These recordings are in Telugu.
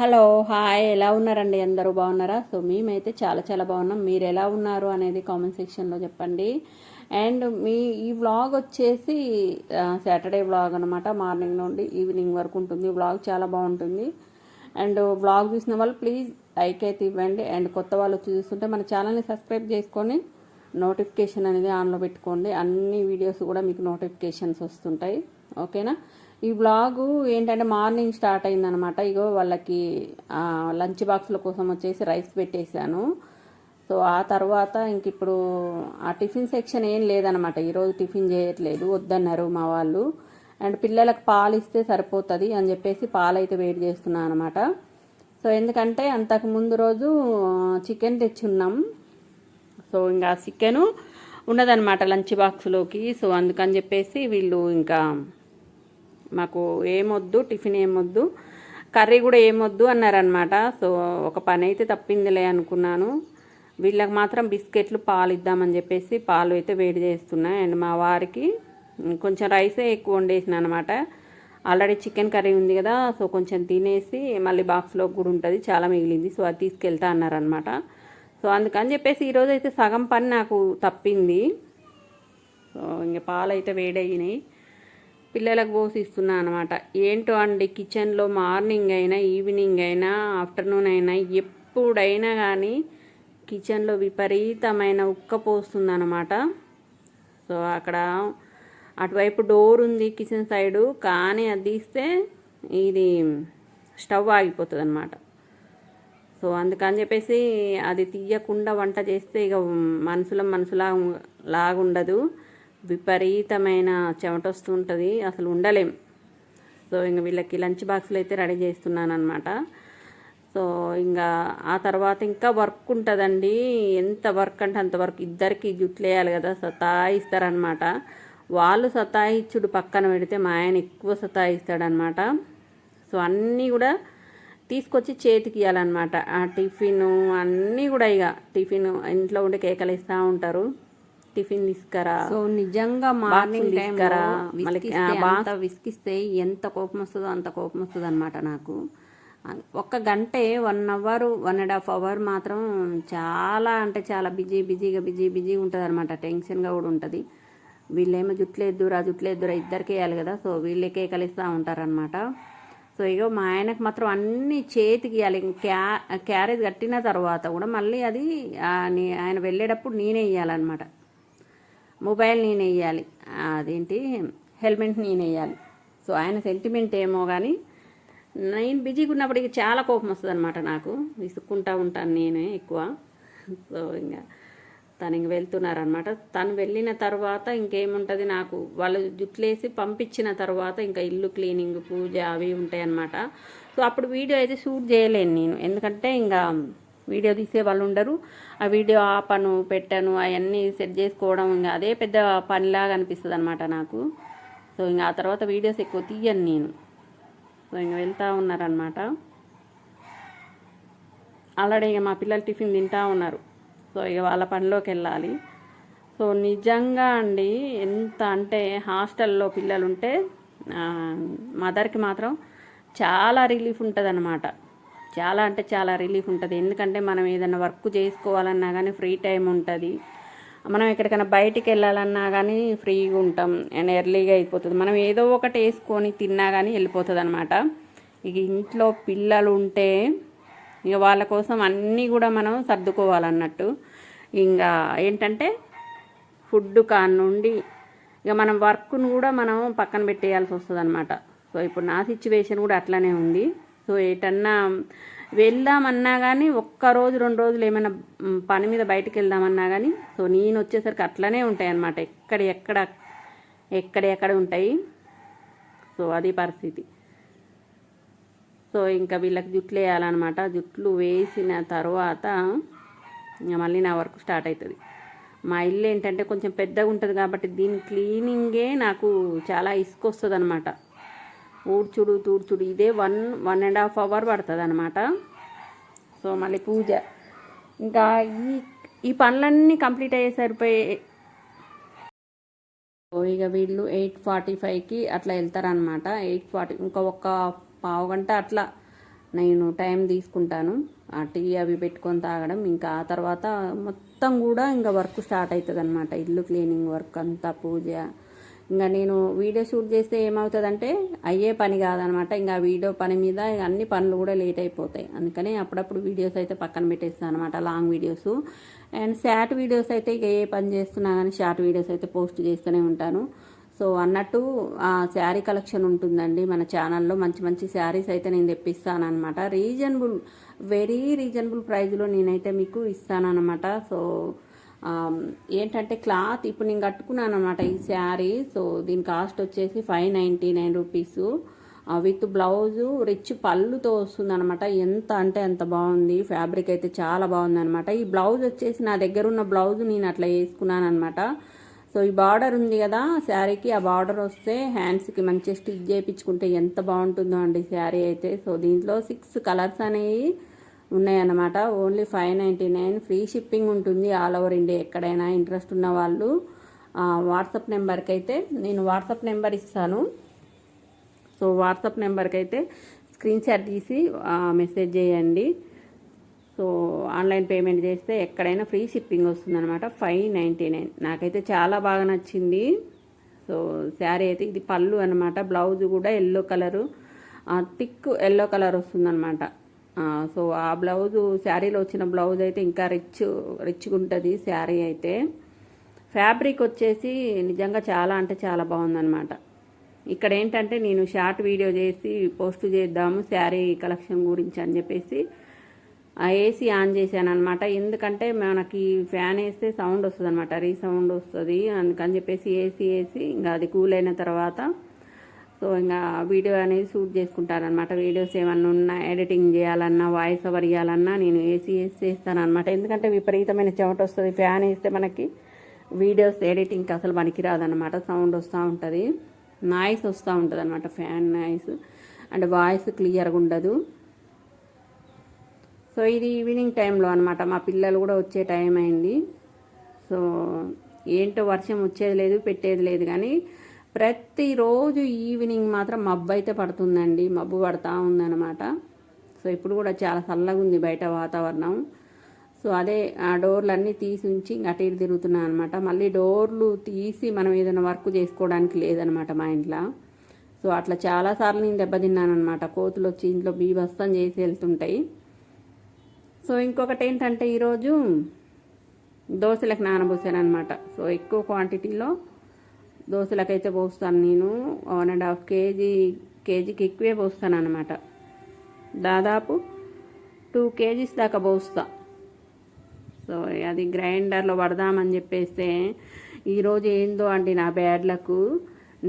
Hello hi. ఎలా ఉన్నారండి? అందరూ బాగున్నారా? సో మేమైతే చాలా చాలా బాగున్నాం. మీరు ఎలా ఉన్నారు అనేది కామెంట్ సెక్షన్లో చెప్పండి. అండ్ మీ ఈ వ్లాగ్ వచ్చేసి సాటర్డే వ్లాగ్ అనమాట మార్నింగ్ నుండి ఈవినింగ్ వరకు ఉంటుంది. వ్లాగ్ చాలా బాగుంటుంది. అండ్ వ్లాగ్ చూసిన వాళ్ళు ప్లీజ్ లైక్ అయితే ఇవ్వండి. అండ్ కొత్త వాళ్ళు వచ్చి చూస్తుంటే మన ఛానల్ని సబ్స్క్రైబ్ చేసుకొని నోటిఫికేషన్ అనేది ఆన్లో పెట్టుకోండి. అన్ని వీడియోస్ కూడా మీకు నోటిఫికేషన్స్ వస్తుంటాయి. ఓకేనా? ఈ బ్లాగు ఏంటంటే మార్నింగ్ స్టార్ట్ అయిందనమాట. ఇగో వాళ్ళకి లంచ్ బాక్స్ల కోసం వచ్చేసి రైస్ పెట్టేశాను. సో ఆ తర్వాత ఇంక ఇప్పుడు ఆ టిఫిన్ సెక్షన్ ఏం లేదనమాట. ఈరోజు టిఫిన్ చేయట్లేదు. వద్దన్నారు మా వాళ్ళు. అండ్ పిల్లలకు పాలు ఇస్తే సరిపోతుంది అని చెప్పేసి పాలు అయితే వేడి చేస్తున్నాను అనమాట. సో ఎందుకంటే అంతకు ముందు రోజు చికెన్ తెచ్చున్నాం. సో ఇంకా చికెను ఉన్నదనమాట లంచ్ బాక్స్లోకి. సో అందుకని చెప్పేసి వీళ్ళు ఇంకా మాకు ఏమొద్దు టిఫిన్ ఏమొద్దు కర్రీ కూడా ఏమొద్దు అన్నారనమాట సో ఒక పని అయితే తప్పిందిలే అనుకున్నాను. వీళ్ళకి మాత్రం బిస్కెట్లు పాలు ఇద్దామని చెప్పేసి పాలు అయితే వేడి చేస్తున్నా. అండ్ మా వారికి కొంచెం రైసే ఎక్కువ వండేసిన అనమాట ఆల్రెడీ చికెన్ కర్రీ ఉంది కదా సో కొంచెం తినేసి మళ్ళీ బాక్స్లో కూడా ఉంటుంది చాలా మిగిలింది. సో అది తీసుకెళ్తా అన్నారనమాట సో అందుకని చెప్పేసి ఈరోజు అయితే సగం పని నాకు తప్పింది. సో ఇంక పాలు అయితే వేడయినాయి. పిల్లలకు పోసిస్తున్నా అనమాట ఏంటో అండి కిచెన్లో మార్నింగ్ అయినా ఈవినింగ్ అయినా ఆఫ్టర్నూన్ అయినా ఎప్పుడైనా కానీ కిచెన్లో విపరీతమైన ఉక్క పోస్తుంది అనమాట సో అక్కడ అటువైపు డోర్ ఉంది కిచెన్ సైడు కానీ అది తీస్తే ఇది స్టవ్ ఆగిపోతుంది అనమాట సో అందుకని చెప్పేసి అది తీయకుండా వంట చేస్తే ఇక మనసులో మనసులా లాగుండదు. విపరీతమైన చెమట వస్తుంటుంది అసలు ఉండలేం. సో ఇంక వీళ్ళకి లంచ్ బాక్స్లు అయితే రెడీ చేస్తున్నాను అనమాట సో ఇంకా ఆ తర్వాత ఇంకా వర్క్ ఉంటుందండి. ఎంత వర్క్ అంటే అంత వర్క్. ఇద్దరికి జుట్లు వేయాలి కదా సతాయిస్తారనమాట వాళ్ళు సతాయిచ్చుడు పక్కన పెడితే మా ఆయన ఎక్కువ సతాయిస్తాడనమాట సో అన్నీ కూడా తీసుకొచ్చి చేతికి ఇవ్వాలన్నమాట ఆ టిఫిన్ అన్నీ కూడా ఇక టిఫిన్ ఇంట్లో ఉండి కేకలు ఇస్తూ ఉంటారు. టిఫిన్ తీసుకురా. సో నిజంగా మార్నింగ్ తీసుకురా. అంత విసికిస్తే ఎంత కోపం వస్తుందో అంత కోపం వస్తుంది అనమాట నాకు. ఒక్క గంటే one hour one and half hour మాత్రం చాలా అంటే చాలా బిజీ బిజీగా బిజీ బిజీగా ఉంటుంది అనమాట టెన్షన్గా కూడా ఉంటుంది. వీళ్ళేమో జుట్లు ఎద్దురా జుట్లు ఎద్దురా ఇద్దరికి వేయాలి కదా. సో వీళ్ళకే కలిస్తూ ఉంటారనమాట సో ఇగో మా ఆయనకు మాత్రం అన్ని చేతికి ఇవ్వాలి క్యా క్యారేజ్ కట్టిన తర్వాత కూడా మళ్ళీ అది ఆయన వెళ్ళేటప్పుడు నేనే ఇవ్వాలన్నమాట మొబైల్ నేను వేయాలి అదేంటి? హెల్మెట్ నేను వేయాలి సో ఆయన సెంటిమెంట్ ఏమో కానీ నేను బిజీగా ఉన్నప్పటికీ చాలా కోపం వస్తుంది అనమాట నాకు. విసుక్కుంటా ఉంటాను నేనే ఎక్కువ. సో ఇంకా తను ఇంక వెళ్తున్నారనమాట తను వెళ్ళిన తర్వాత ఇంకేముంటుంది నాకు? వాళ్ళు జుట్లేసి పంపించిన తర్వాత ఇంకా ఇల్లు క్లీనింగ్ పూజ అవి ఉంటాయి అనమాట సో అప్పుడు వీడియో అయితే షూట్ చేయలేను నేను. ఎందుకంటే ఇంకా వీడియో తీసే వాళ్ళు ఉండరు. ఆ వీడియో ఆపను పెట్టను అవన్నీ సెట్ చేసుకోవడం ఇంకా అదే పెద్ద పనిలాగా అనిపిస్తుంది అనమాట నాకు. సో ఇంకా ఆ తర్వాత వీడియోస్ ఎక్కువ తీయను నేను. సో ఇంక వెళ్తూ ఉన్నారనమాట ఆల్రెడీ ఇక మా పిల్లలు టిఫిన్ తింటూ ఉన్నారు. సో ఇక వాళ్ళ పనిలోకి వెళ్ళాలి. సో నిజంగా అండి ఎంత అంటే హాస్టల్లో పిల్లలు ఉంటే మదర్కి మాత్రం చాలా రిలీఫ్ ఉంటుంది అనమాట చాలా అంటే చాలా రిలీఫ్ ఉంటుంది. ఎందుకంటే మనం ఏదైనా వర్క్ చేసుకోవాలన్నా కానీ ఫ్రీ టైం ఉంటుంది. మనం ఎక్కడికైనా బయటికి వెళ్ళాలన్నా కానీ ఫ్రీగా ఉంటాం. అండ్ ఎర్లీగా అయిపోతుంది. మనం ఏదో ఒకటి వేసుకొని తిన్నా కానీ వెళ్ళిపోతుంది అనమాట ఇక ఇంట్లో పిల్లలు ఉంటే ఇక వాళ్ళ కోసం అన్నీ కూడా మనం సర్దుకోవాలన్నట్టు. ఇంకా ఏంటంటే ఫుడ్ నుండి ఇక మనం వర్క్ను కూడా మనం పక్కన పెట్టేయాల్సి వస్తుంది అనమాట సో ఇప్పుడు నా సిచ్యువేషన్ కూడా అట్లానే ఉంది. సో ఏటన్నా వెళ్దామన్నా కానీ ఒక్క రోజు రెండు రోజులు ఏమైనా పని మీద బయటకు వెళ్దామన్నా కానీ సో నేను వచ్చేసరికి అట్లనే ఉంటాయి అన్నమాట ఎక్కడ ఎక్కడ ఎక్కడెక్కడ ఉంటాయి. సో అది పరిస్థితి. సో ఇంకా వీళ్ళకి జుట్లు వేయాలన్నమాట. జుట్లు వేసిన తర్వాత మళ్ళీ నా వర్క్ స్టార్ట్ అవుతుంది మా ఇల్లు ఏంటంటే కొంచెం పెద్దగా ఉంటుంది కాబట్టి దీని క్లీనింగే నాకు చాలా ఇసుక వస్తుంది అనమాట ఊడ్చుడు తూడ్చుడు. ఇదే one one and half hour పడుతుంది అనమాట సో మళ్ళీ పూజ. ఇంకా ఈ ఈ పనులన్నీ కంప్లీట్ అయ్యే సరిపోయి ఇక వీళ్ళు ఎయిట్ ఫార్టీ ఫైవ్కి అట్లా వెళ్తారనమాట ఎయిట్ ఫార్టీ ఇంకా ఒక పావు గంట అట్లా నేను టైం తీసుకుంటాను. ఆ టీ అవి పెట్టుకొని తాగడం. ఇంకా ఆ తర్వాత మొత్తం కూడా ఇంకా వర్క్ స్టార్ట్ అవుతుంది అనమాట ఇల్లు క్లీనింగ్ వర్క్ అంతా పూజ. ఇంకా నేను వీడియో షూట్ చేస్తే ఏమవుతుందంటే అయ్యే పని కాదనమాట. ఇంకా వీడియో పని మీద అన్ని పనులు కూడా లేట్ అయిపోతాయి. అందుకని అప్పుడప్పుడు వీడియోస్ అయితే పక్కన పెట్టేస్తాను అనమాట long videos. And short videos అయితే ఇక ఏ పని చేస్తున్నా కానీ షార్ట్ వీడియోస్ అయితే పోస్ట్ చేస్తూనే ఉంటాను. సో అన్నట్టు ఆ శారీ కలెక్షన్ ఉంటుందండి మన ఛానల్లో. మంచి మంచి శారీస్ అయితే నేను తెప్పిస్తాను అనమాట రీజనబుల్ వెరీ రీజనబుల్ ప్రైస్లో నేనైతే మీకు ఇస్తానన్నమాట సో ఏంటంటే క్లాత్ ఇప్పుడు నేను కట్టుకున్నాను అనమాట ఈ శారీ. సో దీని కాస్ట్ వచ్చేసి five ninety nine rupees. With blouse rich పళ్ళుతో వస్తుంది అనమాట ఎంత అంటే అంత బాగుంది. ఫ్యాబ్రిక్ అయితే చాలా బాగుంది అనమాట ఈ బ్లౌజ్ వచ్చేసి నా దగ్గర ఉన్న బ్లౌజ్ నేను అట్లా వేసుకున్నాను అనమాట సో ఈ బార్డర్ ఉంది కదా శారీకి ఆ బార్డర్ వస్తే హ్యాండ్స్కి మంచిగా స్టిచ్ చేయించుకుంటే ఎంత బాగుంటుందో అండి శారీ అయితే. సో దీంట్లో సిక్స్ కలర్స్ అనేవి ఉన్నాయన్నమాట. Only five ninety nine free shipping ఉంటుంది ఆల్ ఓవర్ ఇండియా ఎక్కడైనా ఇంట్రెస్ట్ ఉన్న వాళ్ళు వాట్సాప్ నెంబర్కి అయితే నేను వాట్సాప్ నెంబర్ ఇస్తాను. సో వాట్సాప్ నెంబర్కి అయితే స్క్రీన్ షాట్ తీసి మెసేజ్ చేయండి. సో ఆన్లైన్ పేమెంట్ చేస్తే ఎక్కడైనా ఫ్రీ షిప్పింగ్ వస్తుందన్నమాట. ఫైవ్ నైంటీ నైన్ నాకైతే చాలా బాగా నచ్చింది. సో శారీ అయితే ఇది పళ్ళు అనమాట బ్లౌజ్ కూడా yellow colour thick yellow colour వస్తుందన్నమాట. సో ఆ బ్లౌజ్ శారీలో వచ్చిన బ్లౌజ్ అయితే ఇంకా రిచ్ రిచ్గా ఉంటుంది శారీ అయితే. ఫ్యాబ్రిక్ వచ్చేసి నిజంగా చాలా అంటే చాలా బాగుందనమాట ఇక్కడ ఏంటంటే నేను షార్ట్ వీడియో చేసి పోస్ట్ చేద్దాము శారీ కలెక్షన్ గురించి అని చెప్పేసి ఆ ఏసీ ఆన్ చేశాను అనమాట ఎందుకంటే మనకి ఫ్యాన్ వేస్తే సౌండ్ వస్తుంది అనమాట రీ సౌండ్ వస్తుంది అందుకని చెప్పేసి ఏసీ వేసి ఇంకా అది కూల్ అయిన తర్వాత సో ఇంకా వీడియో అనేది షూట్ చేసుకుంటానమాట వీడియోస్ ఏమన్నా ఉన్నా ఎడిటింగ్ చేయాలన్నా వాయిస్ ఓవర్ ఇవ్వాలన్నా నేను ఏసీ వేసి చేస్తాను అనమాట ఎందుకంటే విపరీతమైన చెమట వస్తుంది ఫ్యాన్ వేస్తే మనకి వీడియోస్ ఎడిటింగ్కి అసలు పనికిరాదనమాట సౌండ్ వస్తూ ఉంటుంది నాయిస్ వస్తూ ఉంటుంది అనమాట ఫ్యాన్ నాయిస్. అండ్ వాయిస్ క్లియర్గా ఉండదు. సో ఇది ఈవినింగ్ టైంలో అనమాట మా పిల్లలు కూడా వచ్చే టైం అయింది. సో ఏంటో వర్షం వచ్చేది లేదు పెట్టేది లేదు కానీ ప్రతిరోజు ఈవినింగ్ మాత్రం మబ్బు అయితే పడుతుందండి. మబ్బు పడతా ఉందన్నమాట. సో ఇప్పుడు కూడా చాలా చల్లగా ఉంది బయట వాతావరణం. సో అదే ఆ డోర్లు అన్నీ తీసి ఉంచి అటు ఇటు తిరుగుతున్నాను అనమాట మళ్ళీ డోర్లు తీసి మనం ఏదైనా వర్క్ చేసుకోవడానికి లేదనమాట మా ఇంట్లో. సో అట్లా చాలాసార్లు నేను దెబ్బతిన్నాను అనమాట కోతులు వచ్చి ఇంట్లో బీభస్తం చేసి వెళ్తుంటాయి. సో ఇంకొకటి ఏంటంటే ఈరోజు దోశలకు నానబోసాను అనమాట సో ఎక్కువ క్వాంటిటీలో దోశలకైతే పోస్తాను నేను. వన్ అండ్ హాఫ్ కేజీ కేజీకి ఎక్కువే పోస్తాను అనమాట దాదాపు టూ కేజీస్ దాకా పోస్తా. సో అది గ్రైండర్లో పడదామని చెప్పేస్తే ఈరోజు ఏందో అండి నా బ్యాడ్లకు.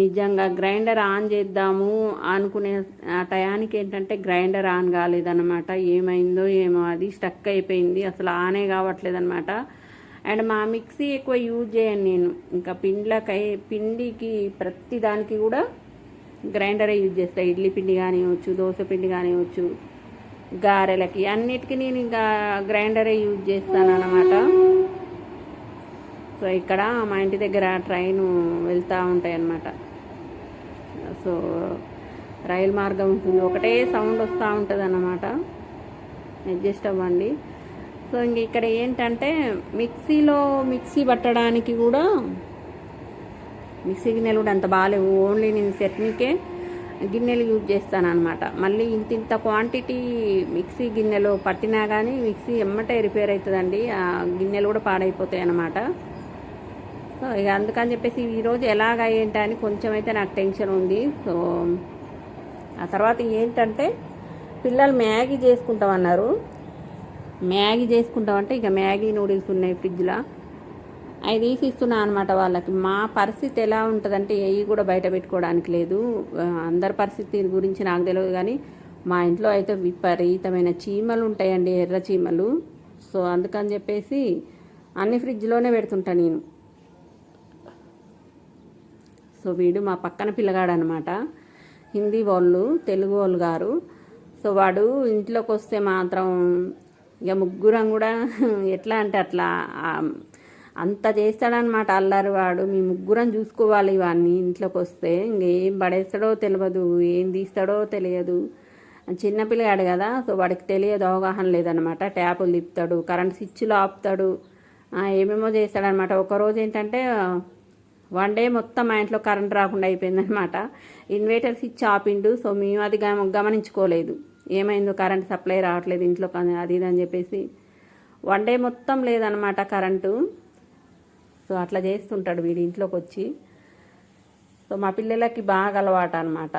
నిజంగా గ్రైండర్ ఆన్ చేద్దాము అనుకునే ఆ టయానికి ఏంటంటే గ్రైండర్ ఆన్ కాలేదన్నమాట. ఏమైందో ఏమో అది స్టక్ అయిపోయింది. అసలు ఆనే కావట్లేదన్నమాట. అండ్ మా మిక్సీ ఎక్కువ యూజ్ చేయను నేను. ఇంకా పిండ్లకై పిండికి ప్రతి దానికి కూడా గ్రైండరే యూజ్ చేస్తాను ఇడ్లీ పిండి కానివ్వచ్చు దోశ పిండి కానివ్వచ్చు గారెలకి అన్నిటికీ నేను ఇంకా గ్రైండరే యూజ్ చేస్తాను అన్నమాట. సో ఇక్కడ మా ఇంటి దగ్గర ట్రైన్ వెళ్తూ ఉంటాయి అన్నమాట. సో రైలు మార్గం ఉంటుంది. ఒకటే సౌండ్ వస్తూ ఉంటుంది అన్నమాట అడ్జస్ట్ అవ్వండి. సో ఇంక ఇక్కడ ఏంటంటే మిక్సీలో మిక్సీ పట్టడానికి కూడా మిక్సీ గిన్నెలు కూడా అంత బాగాలేవు. ఓన్లీ నేను చట్నీకే గిన్నెలు యూజ్ చేస్తాను అనమాట మళ్ళీ ఇంత ఇంత క్వాంటిటీ మిక్సీ గిన్నెలు పట్టినా కానీ మిక్సీ ఎమ్మటే రిపేర్ అవుతుందండి ఆ గిన్నెలు కూడా పాడైపోతాయి అన్నమాట. సో ఇక అందుకని చెప్పేసి ఈరోజు ఎలాగ ఏంటి అని కొంచెం అయితే నాకు టెన్షన్ ఉంది. సో ఆ తర్వాత ఏంటంటే పిల్లలు మ్యాగీ చేసుకుంటామన్నారు. మ్యాగీ చేసుకుంటామంటే ఇక మ్యాగీ నూడిల్స్ ఉన్నాయి ఫ్రిడ్జ్లో. అవి తీసి ఇస్తున్నాను అనమాట వాళ్ళకి. మా పరిస్థితి ఎలా ఉంటుందంటే ఏవి కూడా బయట పెట్టుకోవడానికి లేదు. అందరి పరిస్థితి గురించి నాకు తెలియదు కానీ మా ఇంట్లో అయితే విపరీతమైన చీమలు ఉంటాయండి ఎర్ర చీమలు. సో అందుకని చెప్పేసి అన్ని ఫ్రిడ్జ్లోనే పెడుతుంటా నేను. సో వీడు మా పక్కన పిల్లగాడు అనమాట హిందీ వాళ్ళు తెలుగు వాళ్ళు గారు. సో వాడు ఇంట్లోకి వస్తే మాత్రం ఇక ముగ్గురం కూడా ఎట్లా అంటే అట్లా అంత చేస్తాడనమాట అల్లరి వాడు. మీ ముగ్గురం చూసుకోవాలి వాడిని ఇంట్లోకి వస్తే ఇంకేం పడేస్తాడో తెలియదు ఏం తీస్తాడో తెలియదు. చిన్నపిల్లగాడు కదా సో వాడికి తెలియదు అవగాహన లేదనమాట ట్యాపులు తిప్పుతాడు కరెంట్ స్విచ్లు ఆపుతాడు ఏమేమో చేస్తాడనమాట ఒకరోజు ఏంటంటే వన్ డే మొత్తం మా ఇంట్లో కరెంట్ రాకుండా అయిపోయిందనమాట ఇన్వర్టర్ స్విచ్ ఆపిండు సో మేము అది గమ- గమనించుకోలేదు. ఏమైందో కరెంట్ సప్లై రావట్లేదు ఇంట్లో అది ఇది అని చెప్పేసి. వన్ డే మొత్తం లేదనమాట కరెంటు. సో అట్లా చేస్తుంటాడు వీడి ఇంట్లోకి వచ్చి సో మా పిల్లలకి బాగా అలవాటు అనమాట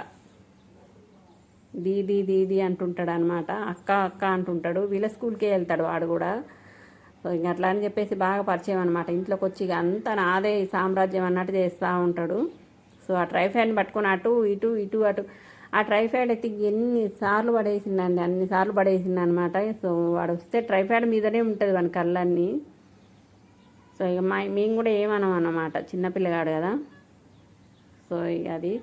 దీది దీది అంటుంటాడు అనమాట అక్క అక్క అంటుంటాడు. వీళ్ళ స్కూల్కే వెళ్తాడు వాడు కూడా. సో ఇంక అట్లా అని చెప్పేసి బాగా పరిచయం అనమాట ఇంట్లోకి వచ్చి ఇక అంతా నాదే ఈ సామ్రాజ్యం అన్నట్టు చేస్తూ ఉంటాడు. సో ఆ ట్రై ఫ్యాన్ పట్టుకొని అటు ఇటు ఇటు అటు ఆ ట్రైఫాయిడ్ అయితే ఎన్ని సార్లు పడేసిందండి అన్ని సార్లు పడేసింది అనమాట సో వాడు వస్తే ట్రైఫాయిడ్ మీదనే ఉంటుంది వాని కళ్ళన్నీ. సో ఇక మా మేము కూడా ఏమనం అన్నమాట చిన్నపిల్లగాడు కదా. సో ఇక అది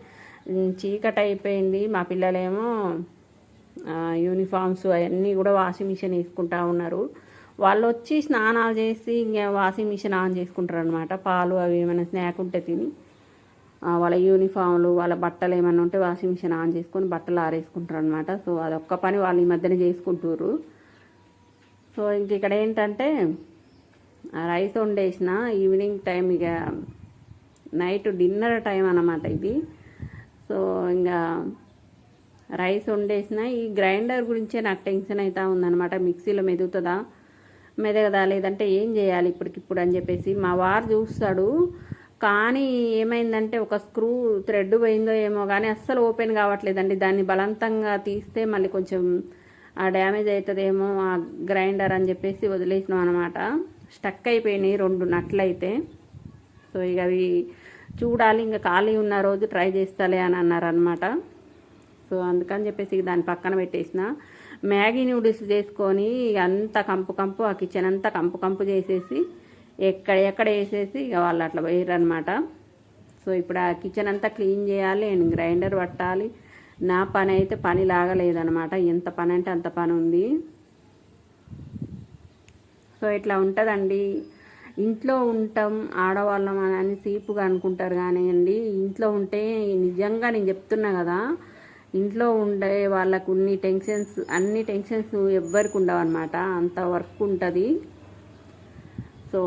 చీకట చీకటి అయిపోయింది. మా పిల్లలేమో యూనిఫామ్స్ అవన్నీ కూడా వాషింగ్ మిషన్ వేసుకుంటా ఉన్నారు. వాళ్ళు వచ్చి స్నానాలు చేసి ఇంకా వాషింగ్ మిషన్ ఆన్ చేసుకుంటారు అనమాట పాలు అవి ఏమైనా స్నాక్ ఉంటే తిని. వాళ్ళ యూనిఫామ్లు వాళ్ళ బట్టలు ఏమైనా ఉంటే వాషింగ్ మిషన్ ఆన్ చేసుకొని బట్టలు ఆరేసుకుంటారు అనమాట సో అదొక్క పని వాళ్ళు ఈ మధ్యన చేసుకుంటారు సో ఇంక ఇక్కడ ఏంటంటే రైస్ వండేసిన ఈవినింగ్ టైం ఇక నైట్ డిన్నర్ టైం అన్నమాట ఇది. సో ఇంకా రైస్ వండేసిన. ఈ గ్రైండర్ గురించే నాకు టెన్షన్ అవుతా ఉందన్నమాట. మిక్సీలో మెదుగుతుందా మెదగదా లేదంటే ఏం చేయాలి ఇప్పటికిప్పుడు అని చెప్పేసి మా వారు చూస్తాడు. కానీ ఏమైందంటే ఒక స్క్రూ థ్రెడ్ పోయిందో ఏమో కానీ అస్సలు ఓపెన్ కావట్లేదండి. దాన్ని బలవంతంగా తీస్తే మళ్ళీ కొంచెం ఆ డ్యామేజ్ అవుతుందేమో ఆ గ్రైండర్ అని చెప్పేసి వదిలేసినాం అనమాట స్టక్ అయిపోయినాయి రెండు నట్లయితే. సో ఇక అవి చూడాలి. ఇంకా ఖాళీ ఉన్న రోజు ట్రై చేస్తాలే అని అన్నారనమాట సో అందుకని చెప్పేసి దాన్ని పక్కన పెట్టేసిన. మ్యాగీ నూడిల్స్ చేసుకొని ఇక అంతా కంపు కంపు ఆ కిచెన్ అంతా కంపు కంపు చేసేసి ఎక్కడ ఎక్కడ వేసేసి ఇక వాళ్ళు అట్లా పోయారనమాట సో ఇప్పుడు ఆ కిచెన్ అంతా క్లీన్ చేయాలి అండ్ గ్రైండర్ పట్టాలి. నా పని అయితే పని లాగలేదనమాట ఎంత పని అంటే అంత పని ఉంది. సో ఇట్లా ఉంటుందండి. ఇంట్లో ఉంటాం ఆడవాళ్ళం అని సీపుగా అనుకుంటారు కానీ అండి ఇంట్లో ఉంటే నిజంగా నేను చెప్తున్నా కదా ఇంట్లో ఉండే వాళ్ళకు ఉన్ని టెన్షన్స్ అన్ని టెన్షన్స్ ఎవ్వరికి ఉండవు అనమాట అంత వర్క్ ఉంటుంది. సో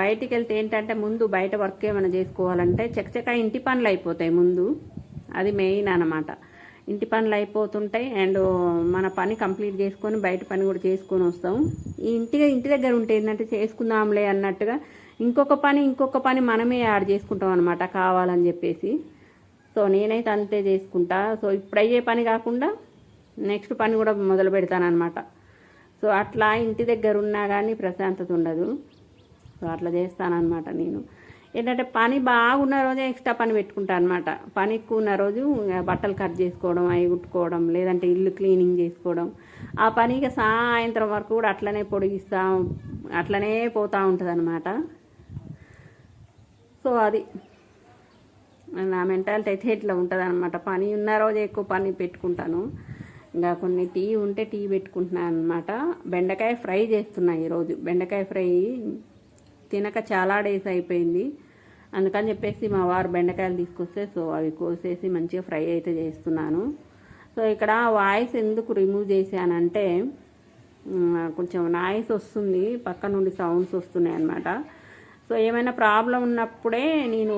బయటికి వెళ్తే ఏంటంటే ముందు బయట వర్క్ ఏమైనా చేసుకోవాలంటే చకచక ఇంటి పనులు అయిపోతాయి ముందు. అది మెయిన్ అనమాట ఇంటి పనులు అయిపోతుంటాయి అండ్ మన పని కంప్లీట్ చేసుకొని బయట పని కూడా చేసుకొని వస్తాం. ఈ ఇంటిగా ఇంటి దగ్గర ఉంటే ఏంటంటే చేసుకుందాంలే అన్నట్టుగా ఇంకొక పని ఇంకొక పని మనమే యాడ్ చేసుకుంటాం అనమాట కావాలని చెప్పేసి. సో నేనైతే అంతే చేసుకుంటా. సో ఇప్పుడు అయ్యే పని కాకుండా నెక్స్ట్ పని కూడా మొదలు పెడతానమాట సో అట్లా ఇంటి దగ్గర ఉన్నా కానీ ప్రశాంతత ఉండదు. సో అట్లా చేస్తానమాట నేను. ఏంటంటే పని బాగున్న రోజే ఎక్స్ట్రా పని పెట్టుకుంటాను అనమాట పని ఎక్కువ ఉన్న రోజు బట్టలు కట్ చేసుకోవడం అవి కుట్టుకోవడం లేదంటే ఇల్లు క్లీనింగ్ చేసుకోవడం. ఆ పని ఇక సాయంత్రం వరకు కూడా అట్లనే పొడిగిస్తా అట్లనే పోతూ ఉంటుంది అనమాట సో అది. నా మెంటాలిటీ అయితే ఇట్లా ఉంటుంది అనమాట పని ఉన్న రోజే ఎక్కువ పని పెట్టుకుంటాను. ఇంకా కొన్ని టీ ఉంటే టీ పెట్టుకుంటున్నాను అనమాట బెండకాయ ఫ్రై చేస్తున్నా ఈరోజు. బెండకాయ ఫ్రై తినక చాలా డేస్ అయిపోయింది. అందుకని చెప్పేసి మా వారు బెండకాయలు తీసుకొస్తే సో అవి కోసేసి మంచిగా ఫ్రై అయితే చేస్తున్నాను. సో ఇక్కడ వాయిస్ ఎందుకు రిమూవ్ చేశానంటే కొంచెం నాయిస్ వస్తుంది. పక్క నుండి సౌండ్స్ వస్తున్నాయి అనమాట సో ఏమైనా ప్రాబ్లం ఉన్నప్పుడే నేను